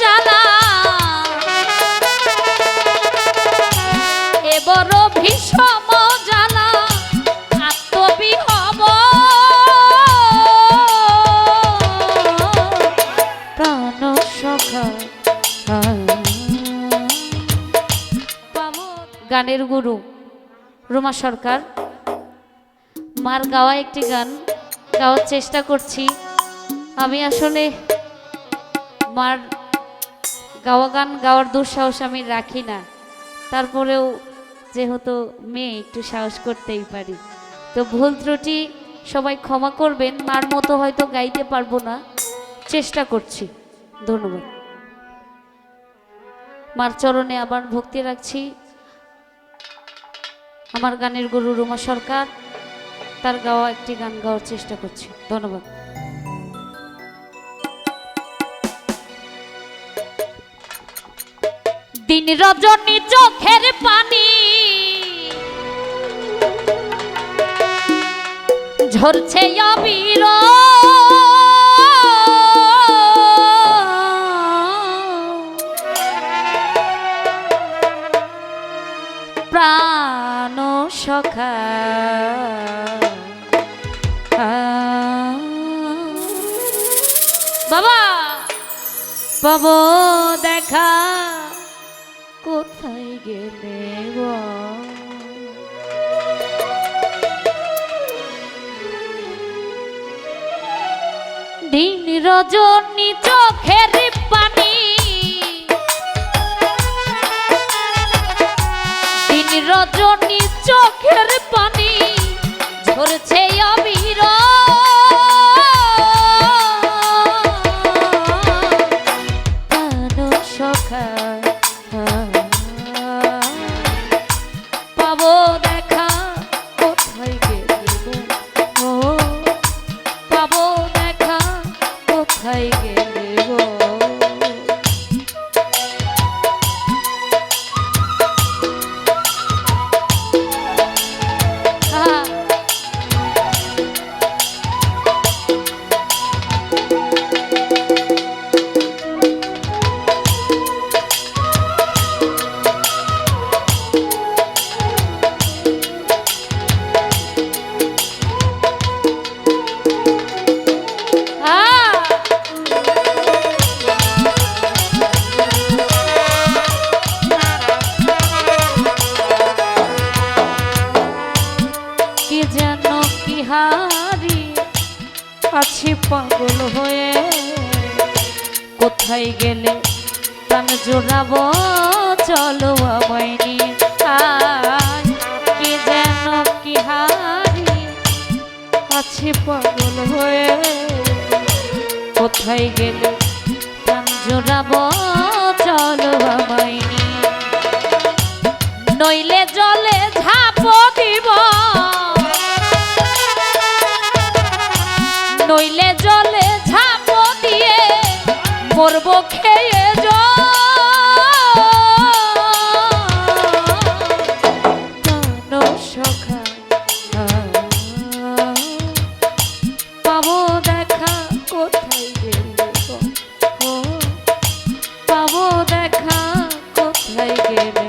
জ্বালা। এবার ভীষণ জ্বালা। আত্মবিহব প্রাণ সখা। গানের গুরু রুমা সরকার। মার গাওয়া একটি গান, গাওয়ার চেষ্টা করছি। আমি আসলে মার গাওয়া গান গাওয়ার দুঃসাহস আমি রাখি না। তারপরেও যেহেতু মেয়ে, একটু সাহস করতেই পারি। তো ভুল ত্রুটি সবাই ক্ষমা করবেন, মার মতো হয়তো গাইতে পারব না। চেষ্টা করছি। ধন্যবাদ। মার চরণে আবার ভক্তি রাখছি। আমার গানের গুরু রুমা সরকার, তার গাওয়া একটি গান গাওয়ার চেষ্টা করছি। ধন্যবাদ। দিন রজনী চোখের পানি। ঝরছে অবির। প্রাণ সখা। বাবা দেখা। গেলে দিন রজনী চোখের পানি। দিন রজনী চোখের পানি ঝরছে কোথায় গেলে প্রাণ জোড়াবো, চলো আমায়। কি যেন কি হারি আছি পাগল হয়ে কোথায় গেলে প্রাণ জোড়াবো, চলো আমায় নইলে জলে ঝাঁপ দিব নইলে জলে ঝাঁপ মরব খেয়ে সখা পাবো দেখা কোথায় গেলে পাবো দেখা কোথায় গেলে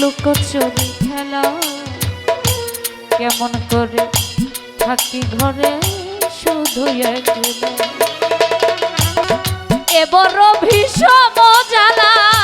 লুকোচুরি খেলা। কেমন করে থাকি ঘরে শুধু এবার ভীষণ জানা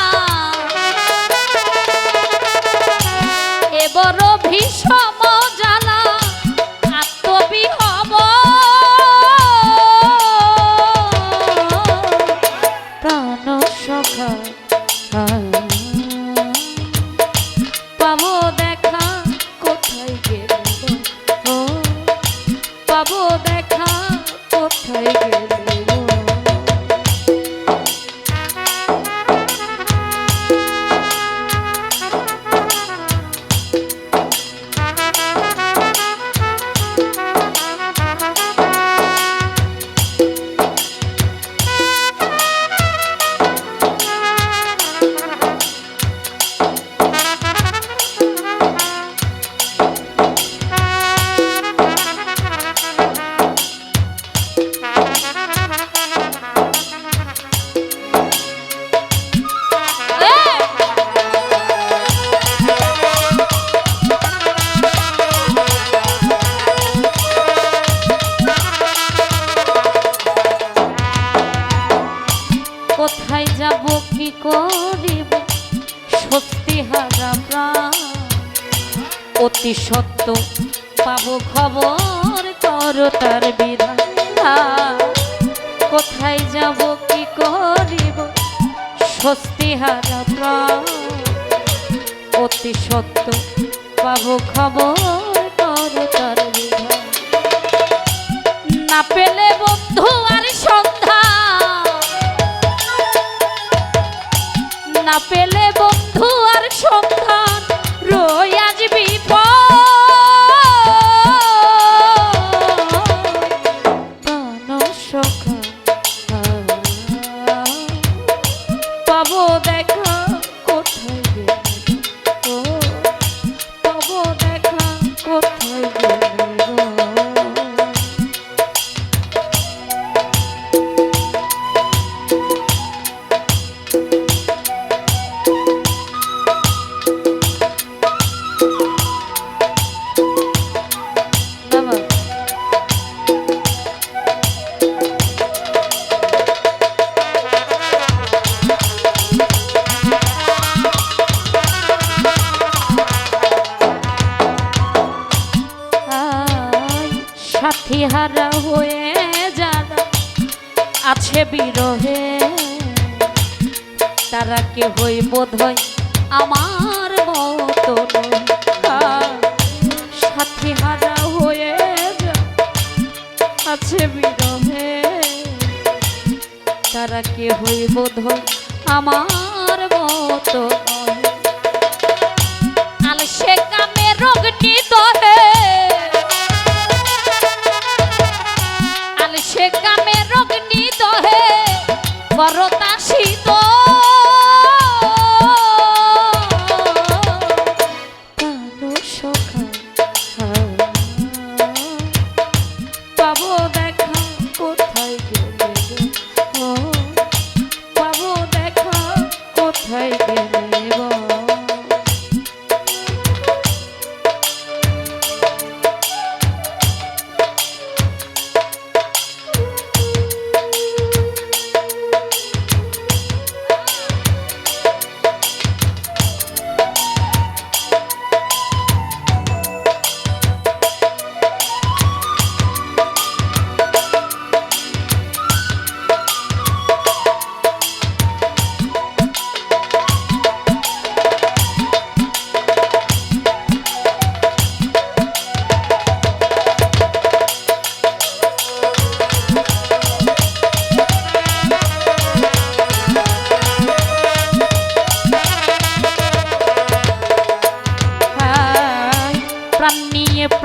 সত্য পাবো খবর কর তার বিধান কোথায় যাব, কি করিব? স্বস্তি হারা অতি সত্য পাবো খবর কর তার বিধান না পেলে বন্ধু আর বিরহে, তারা কে হই বোধ হয় আমার মতো নয়। আয় সাথী হারা হয়ে আছে বিরহে, তারা কে হই বোধ হয় আমার মতো নয়। আলসে কামে রোগটি দহে করতা শীত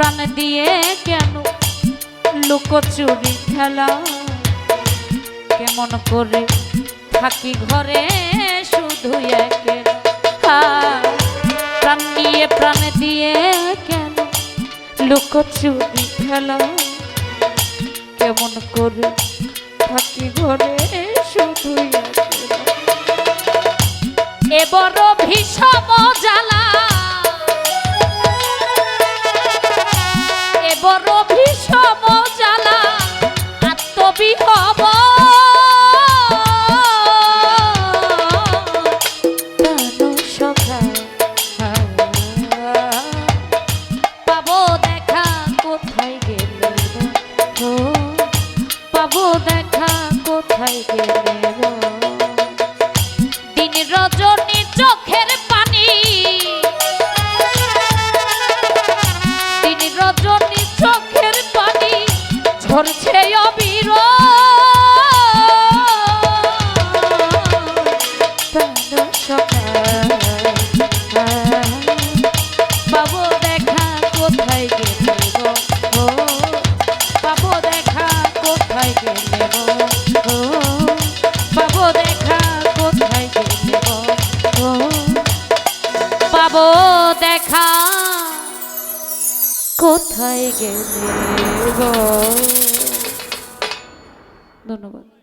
প্রাণ দিয়ে কেন লুকোচুরি খেলা? কেমন করে থাকি ঘরে শুধু একেলা প্রাণ নিয়ে প্রাণ দিয়ে কেন লুকোচুরি খেলা? কেমন করে থাকি ঘরে শুধু এ ভীষণ জ্বালা। বড় ভীষণ কোথায় গেলে দেখা কোথায় গেলে ও পাবো দেখা কোথায় গেলে ধন্যবাদ।